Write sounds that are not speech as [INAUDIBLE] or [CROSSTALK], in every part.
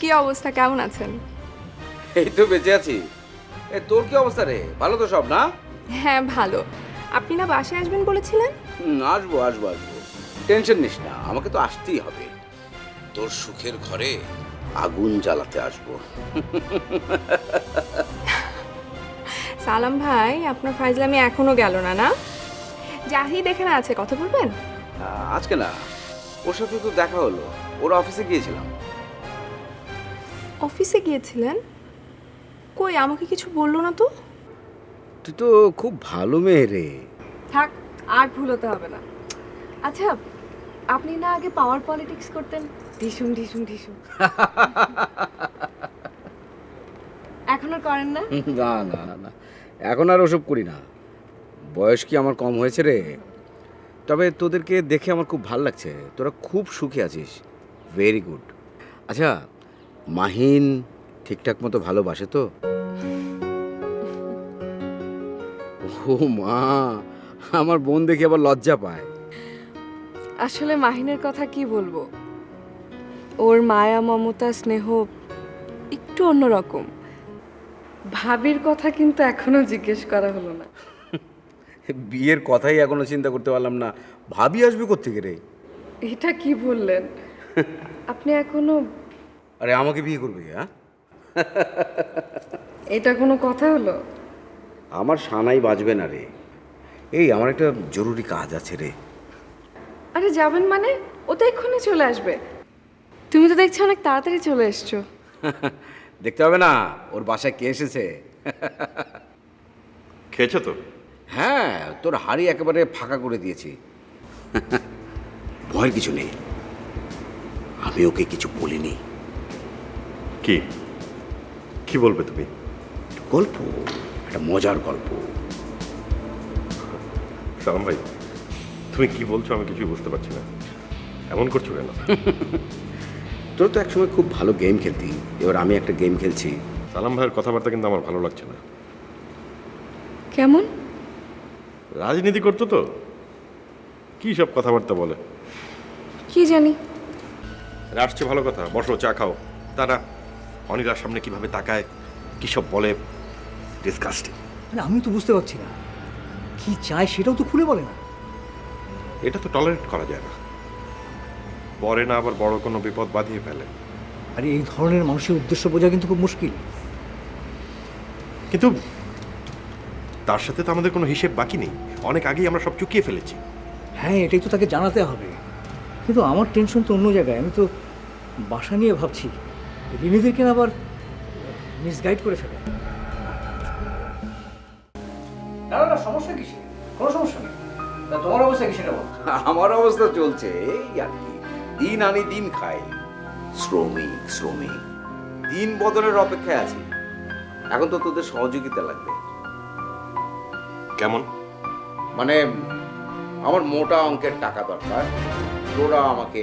কি অবস্থা? কেমন আছেন? এই তো বেঁচে আছি। এ তোর কি অবস্থা রে? ভালো তো সব না? হ্যাঁ ভালো। আপনি না বাসায় আসবেন বলেছিলেন? হুম, আসব আসব আসব। টেনশন নিস না আমাকে তো আসতেই হবে। তোর সুখের ঘরে আগুন জ্বালাতে আসব। সালাম ভাই আপনার ফাইজলামি এখনও গেল না না? জাহিদ এখানে আছে কথা বলবেন? আহ, আজকে না ওর সাথে তো দেখা হলো। ওর অফিসে গিয়েছিলাম। অফিসে গিয়েছিলেন? কই আমাকে কিছু বলল না তো? তুই তো খুব ভালো মেয়ে রে। থাক আর ভুল হতে হবে না। আচ্ছা আপনি না আগে পাওয়ার পলিটিক্স করতেন। ঢিসুম ঢিসুম ঢিসুম। এখন আর করেন না? না না না না। এখন আর ওসব করি না। বয়স কি আমার কম হয়েছে রে? তবে তোদেরকে দেখে আমার খুব ভালো লাগছে। তোরা খুব সুখে আছিস। ভেরি গুড আচ্ছা মাহিন ঠিকঠাক মতো ভালোবাসে তো? ও মা আমার বোন দেখে আবার লজ্জা পায়। আসলে মাহিনের কথা কি বলব? ওর মায়া মমতা স্নেহ একটু অন্যরকম। ভাবির কথা কিন্তু এখনও জিজ্ঞেস করা হলো না। বিয়ের কথাই এখনও চিন্তা করতে পারলাম না। ভাবি আসবে কোথেকে রে? এটা কি বললেন? আপনি এখনও আরে আমাকে বিয়ে করবে হ্যাঁ? এটা কোনো কথা হলো? আমার সানাই বাজবে না রে। এই আমার একটা জরুরি কাজ আছে রে। আরে যাবেন মানে? ও তো এক্ষুনি চলে আসবে। তুমি তো দেখছি অনেক তাড়াতাড়ি চলে এসছো। [LAUGHS] দেখতে হবে না ওর বাসায় কে এসেছে। খেয়েছো তো? হ্যাঁ তোর হাড়ি একেবারে ফাঁকা করে দিয়েছি। [LAUGHS] ভয়ের কিছু নেই। আমি ওকে কিছু বলিনি। কি? কি বলবে তুমি? গল্প একটা মজার গল্প। সালাম ভাই তুমি কি বলছো আমি কিছুই বুঝতে পারছি না। এমন করছ কেন? [LAUGHS] তোর তো একসময় খুব ভালো গেম খেলতি এবার আমি একটা গেম খেলছি। সালাম ভাইয়ের কথাবার্তা কিন্তু আমার ভালো লাগছে না। কেমন? রাজনীতি করতো তো? কি সব কথাবার্তা বলে? কি জানি। আসছে ভালো কথা বসো চা খাও। তারা অনিলার সামনে কীভাবে তাকায় কি সব বলে ডিসকাস্টিং মানে আমি তো বুঝতে পারছি না। কি চায় সেটাও তো খুলে বলে না। এটা তো টলারেট করা যায় না। পরে না আবার বড় কোনো বিপদ বাঁধিয়ে ফেলে। আর এই ধরনের মানুষের উদ্দেশ্য বোঝা কিন্তু খুব মুশকিল। কিন্তু তার সাথে তো আমাদের কোনো হিসেব বাকি নেই। অনেক আগেই আমরা সব চুকিয়ে ফেলেছি। হ্যাঁ এটাই তো তাকে জানাতে হবে। কিন্তু আমার টেনশন তো অন্য জায়গায়। আমি তো বাসা নিয়ে ভাবছি। রিনিদেরকে না আবার মিসগাইড করে ফেলে না না সমস্যা কিসে কোনো সমস্যা নেই। তোমার অবস্থা কি সেটা বল? আমার অবস্থা চলছে এই আর কি। দিন আনি দিন খাই। শ্রমিক শ্রমিক। দিন বদলের অপেক্ষায় আছি। এখন তো তোদের সহযোগিতা লাগবে। কেমন? মানে আমার মোটা অঙ্কের টাকা দরকার। তোরা আমাকে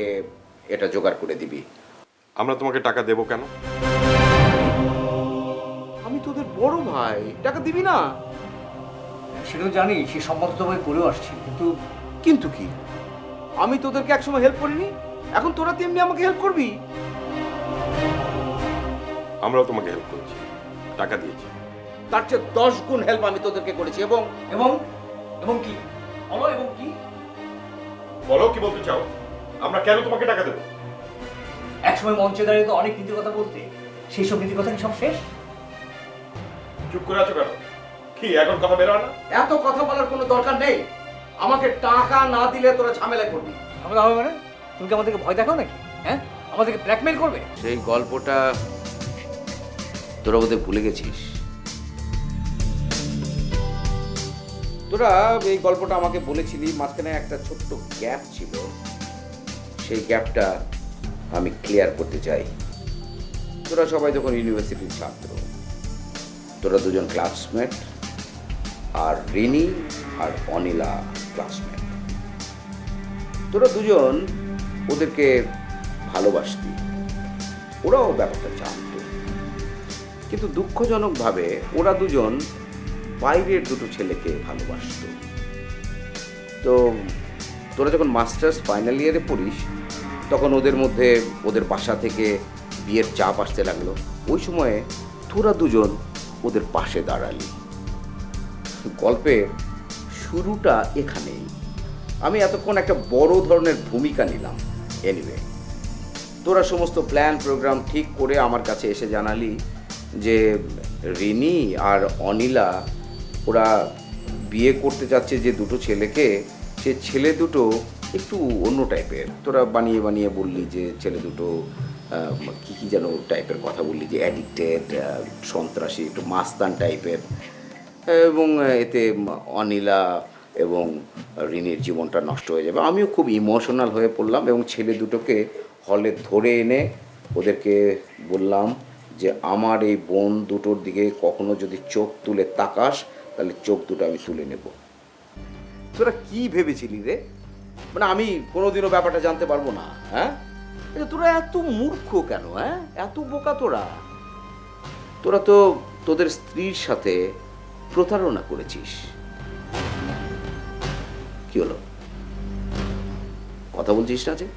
এটা জোগাড় করে দিবি। আমরা তোমাকে টাকা দেবো কেন? আমি তোদের বড় ভাই টাকা দিবি না? সেটাও জানি সে সম্মত তোমায় করেও আসছি কিন্তু কিন্তু কি? আমি তোদেরকে একসময় হেল্প করিনি? এখন তোরা তেমনি আমাকে হেল্প করবি? আমরাও তোমাকে হেল্প করেছি টাকা দিয়েছি। তার চেয়ে দশ গুণ হেল্প আমি তোদেরকে করেছি এবং এবং এবং কি? বলো এবং কি? বলো কি বলতে চাও? আমরা কেন তোমাকে টাকা দেবো? একসময় মঞ্চে দাঁড়িয়ে তো অনেক নীতি কথা বলতে সেই সব নীতি কথা কি সব শেষ? চুপ করে আছো কেন? কি এখন কথা বেরো না? এত কথা বলার কোনো দরকার নেই। আমাকে টাকা না দিলে তোরা ঝামেলা করবি আমরা হবে মানে? তুমি কি আমাদেরকে ভয় দেখাও নাকি? হ্যাঁ? আমাদেরকে ব্ল্যাকমেল করবে? সেই গল্পটা তোরা ওদের ভুলে গেছিস। তোরা এই গল্পটা আমাকে বলেছিলি মাঝখানে একটা ছোট্ট গ্যাপ ছিল। সেই গ্যাপটা আমি ক্লিয়ার করতে চাই। তোরা সবাই যখন ইউনিভার্সিটির ছাত্র। তোরা দুজন ক্লাসমেট আর রিনি আর অনিলা ক্লাসমেট তোরা দুজন ওদেরকে ভালোবাসতি। ওরাও ব্যাপারটা জানত। কিন্তু দুঃখজনকভাবে ওরা দুজন বাইরের দুটো ছেলেকে ভালোবাসত। তো তোরা যখন মাস্টার্স ফাইনাল ইয়ারে পড়িস তখন ওদের মধ্যে, ওদের বাসা থেকে বিয়ের চাপ আসতে লাগল। ওই সময়ে তোরা দুজন ওদের পাশে দাঁড়ালি। গল্পের শুরুটা এখানেই। আমি এতক্ষণ একটা বড় ধরনের ভূমিকা নিলাম। এনিওয়ে তোরা সমস্ত প্ল্যান প্রোগ্রাম ঠিক করে আমার কাছে এসে জানালি যে রিনি আর অনিলা ওরা বিয়ে করতে যাচ্ছে যে দুটো ছেলেকে, সে ছেলে দুটো একটু অন্য টাইপের। তোরা বানিয়ে বানিয়ে বললি যে ছেলে দুটো কি কি যেন টাইপের কথা বললি যে অ্যাডিক্টেড সন্ত্রাসী, একটু মাস্তান টাইপের। এবং এতে অনিলা এবং ঋণের জীবনটা নষ্ট হয়ে যাবে। আমিও খুব ইমোশনাল হয়ে পড়লাম এবং ছেলে দুটোকে হলে ধরে এনে ওদেরকে বললাম যে, আমার এই বোন দুটোর দিকে কখনো যদি চোখ তুলে তাকাস, তাহলে চোখ দুটো আমি তুলে নেব। তোরা কি ভেবেছিলি রে? মানে আমি কোনোদিনও ব্যাপারটা জানতে পারব না হ্যাঁ? তোরা এত মূর্খ কেন হ্যাঁ? এত বোকা তোরা? তোরা তো তোদের স্ত্রীর সাথে প্রতারণা করেছিস। কি হলো? কথা বলছিস না যে?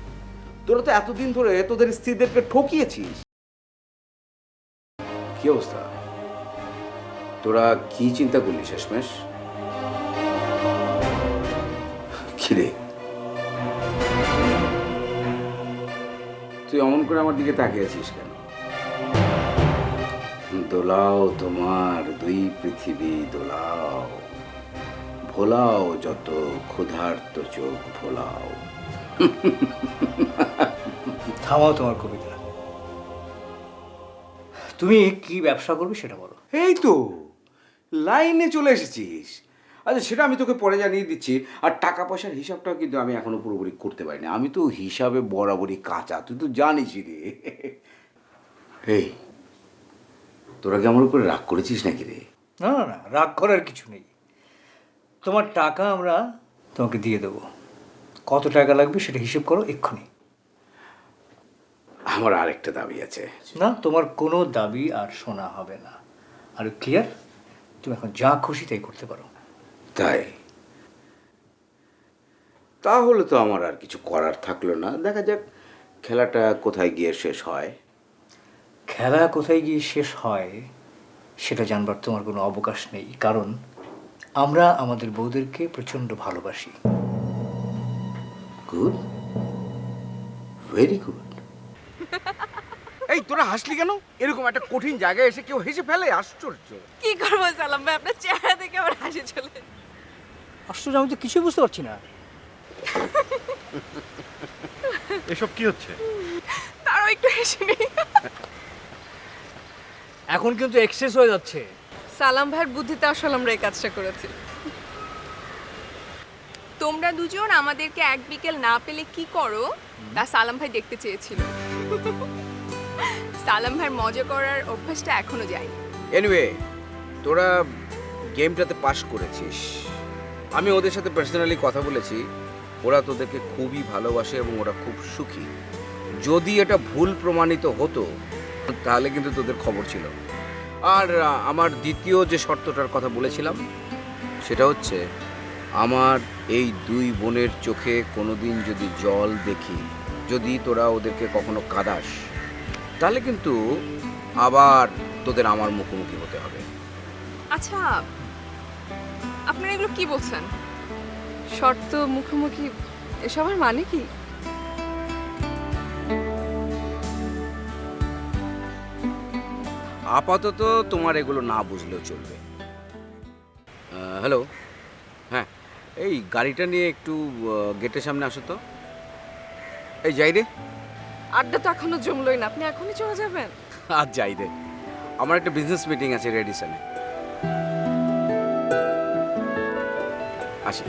তোরা তো এতদিন ধরে তোদের স্ত্রীদেরকে ঠকিয়েছিস। কি অবস্থা? তোরা কি চিন্তা করলি শেষমেশ? কিরে তুই অমন করে আমার দিকে তাকিয়ে আছিস কেন? দোলাও তোমার দুই পৃথিবী দোলাও। ভোলাও যত ক্ষুধার্ত চোখ ভোলাও। থামাও তোমার কবিতা। তুমি কি ব্যবসা করবে সেটা বলো। এই তো লাইনে চলে এসেছিস। আচ্ছা সেটা আমি তোকে পরে জানিয়ে দিচ্ছি। আর টাকা পয়সার হিসাবটাও কিন্তু আমি এখনও পুরোপুরি করতে পারিনি। আমি তো হিসাবে বরাবরই কাঁচা তুই তো জানিসই রে। এই তোরা কেমন করে রাগ করেছিস নাকি রে? না না না রাগ করার কিছু নেই। তোমার টাকা আমরা তোমাকে দিয়ে দেবো। কত টাকা লাগবে সেটা হিসেব করো এক্ষুনি। আমার আরেকটা দাবি আছে। না তোমার কোনো দাবি আর শোনা হবে না। আর ক্লিয়ার তুমি এখন যা খুশি তাই করতে পারো। তাই? তাহলে তো আমার আর কিছু করার থাকল না। দেখা যাক খেলাটা কোথায় গিয়ে শেষ হয়। খেলা কোথায় গিয়ে শেষ হয় সেটা জানবার তোমার কোনো অবকাশ নেই কারণ আমরা আমাদের বউদেরকে প্রচণ্ড ভালোবাসি। গুড ভেরি গুড এই তোরা হাসলি কেন? এরকম একটা কঠিন জায়গায় এসে কেউ হেসে ফেলে? আশ্চর্য। কি করব সালাম ভাই? আপনার চেহারা দেখে আমার হাসি চলে। আশ্চর্য আমি তো কিছুই বুঝতে পারছি না। [LAUGHS] এসব কি হচ্ছে? তারও একটু হেসে নেই। এখন কিন্তু এক্সেস হয়ে যাচ্ছে। সালাম ভাইয়ের বুদ্ধিতে আসলে আমরা এই কাজটা করেছি। তোমরা দুজন আমাদেরকে এক বিকেল না পেলে কি করো? তা সালাম ভাই দেখতে চেয়েছিল। সালাম ভাইয়ের মজা করার অভ্যাসটা এখনও যায়নি। এনিওয়ে তোরা গেমটাতে পাশ করেছিস। আমি ওদের সাথে পার্সোনালি কথা বলেছি। ওরা তোদেরকে খুবই ভালোবাসে এবং ওরা খুব সুখী। যদি এটা ভুল প্রমাণিত হতো, তাহলে কিন্তু তোদের খবর ছিল। আর আমার দ্বিতীয় যে শর্তটার কথা বলেছিলাম, সেটা হচ্ছে, আমার এই দুই বোনের চোখে কোনোদিন যদি জল দেখি, যদি তোরা ওদেরকে কখনো কাদাস, তাহলে কিন্তু আবার তোদের আমার মুখোমুখি হতে হবে। আচ্ছা আপনারা এগুলো কি বলছেন? শর্ত মুখোমুখি এসবের মানে কি? আপাতত তোমার এগুলো না বুঝলেও চলবে। হ্যালো হ্যাঁ এই গাড়িটা নিয়ে একটু গেটের সামনে আসো তো। এই যাই রে আড্ডা তো এখনও জমলোই না আপনি এখনই চলে যাবেন? আর যাই রে আমার একটা বিজনেস মিটিং আছে রেডিসনে। আসি